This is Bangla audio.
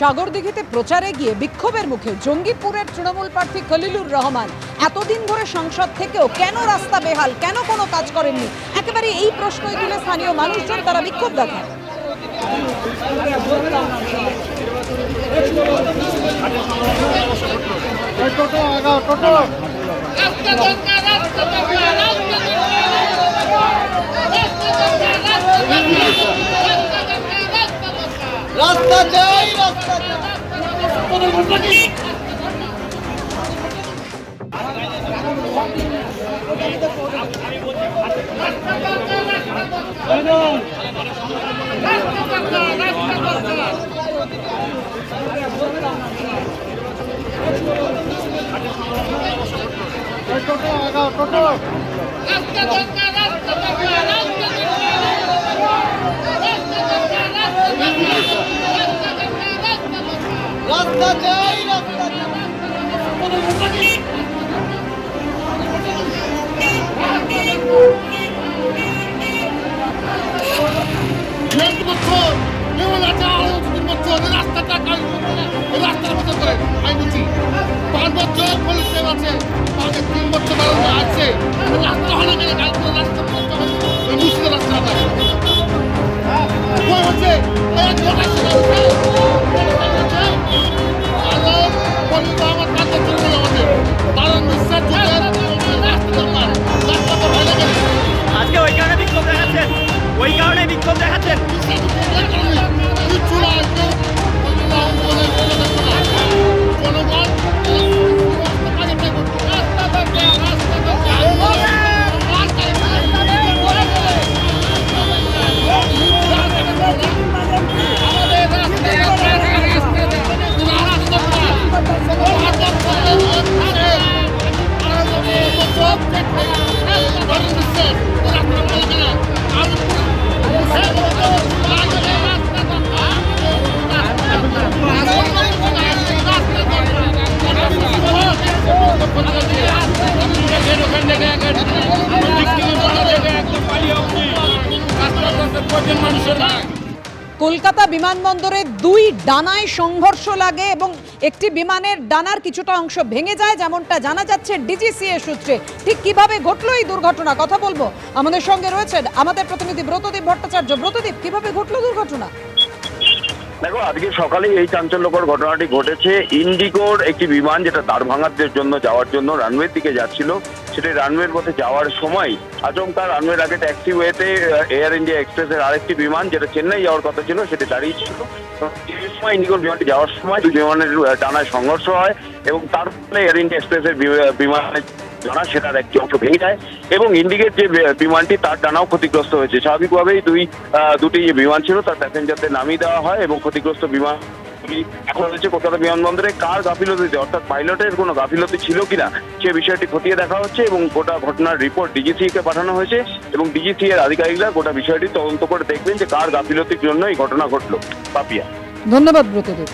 সাগরদিঘিতে প্রচারে গিয়ে বিক্ষোভের মুখে জঙ্গিপুরের তৃণমূল প্রার্থী খলিলুর রহমান। এতদিন ধরে সংসদ থেকেও কেন রাস্তা বেহাল? কেন কোনো কাজ করেননি? একেবারে এই প্রশ্নই তুলে স্থানীয় মানুষজন তারা বিক্ষোভ দেখায়। রাস্তা দরকার রাস্তা দরকার রাস্তা দরকার রাস্তা দরকার রাস্তা দরকার রাস্তা দরকার রাস্তা দরকার রাস্তা চাই রাস্তা রাস্তা দরকার রাস্তা দরকার রাস্তা দরকার রাস্তা দরকার রাস্তা দরকার রাস্তা দরকার রাস্তা দরকার রাস্তা চাই রাস্তা বিরাট বছর কেবল আছে আরও তিন বছর এই রাস্তাটা কাজ রাস্তার মতো করে আমি বলছি পাঁচ বছর পুলিশ আছে আগে তিন বছর আছে। আজকে ওই কারণে বিক্ষোভ দেখাচ্ছেন। ওই কারণে বিক্ষোভ দেখাচ্ছেন। কলকাতা বিমানবন্দরে দুই ডানায় সংঘর্ষ লাগে এবং একটি বিমানের ডানার কিছুটা অংশ ভেঙে যায়, যেমনটা জানা যাচ্ছে ডিজিসিএ সূত্রে। ঠিক কীভাবে ঘটলো এই দুর্ঘটনা? কথা বলব। আমাদের সঙ্গে রয়েছেন আমাদের প্রতিনিধি ব্রতদীপ ভট্টাচার্য। ব্রতদীপ, কীভাবে ঘটলো দুর্ঘটনা? দেখো, আজকে সকালে এই চাঞ্চল্যকর ঘটনাটি ঘটেছে। ইন্ডিগোর একটি বিমান যেটা দারভাঙার জন্য, যাওয়ার জন্য রানওয়ের দিকে যাচ্ছিল। সেটি রানওয়ের পথে যাওয়ার সময় আচমকা রানওয়ের আগে ট্যাক্সি ওয়েতে এয়ার ইন্ডিয়া এক্সপ্রেসের আরেকটি বিমান যেটা চেন্নাই যাওয়ার কথা ছিল, সেটি দাঁড়িয়ে ছিল এই সময় ইন্ডিগোর বিমানটি যাওয়ার সময় বিমানের টানায় সংঘর্ষ হয় এবং তার ফলে এয়ার ইন্ডিয়া এক্সপ্রেসের বিমানের ডানা সেটার একটি অংশ ভেঙে যায়। এবং ইন্ডিগের যে বিমানটি, তার ডানাও ক্ষতিগ্রস্ত হয়েছে। স্বাভাবিকভাবেই দুই দুটি যে বিমান ছিল, তার প্যাসেঞ্জারদের নামিয়ে দেওয়া হয় এবং ক্ষতিগ্রস্ত বিমান এখন হচ্ছে কলকাতা বিমানবন্দরে। কার গাফিলতিতে অর্থাৎ পাইলটের কোনো গাফিলতি ছিল কিনা, সে বিষয়টি খতিয়ে দেখা হচ্ছে এবং গোটা ঘটনার রিপোর্ট ডিজিসি কে পাঠানো হয়েছে। এবং ডিজিসি এর আধিকারিকরা গোটা বিষয়টি তদন্ত করে দেখবেন যে কার গাফিলতির জন্য এই ঘটনা ঘটলো। পাপিয়া। ধন্যবাদ ব্রতদীপ।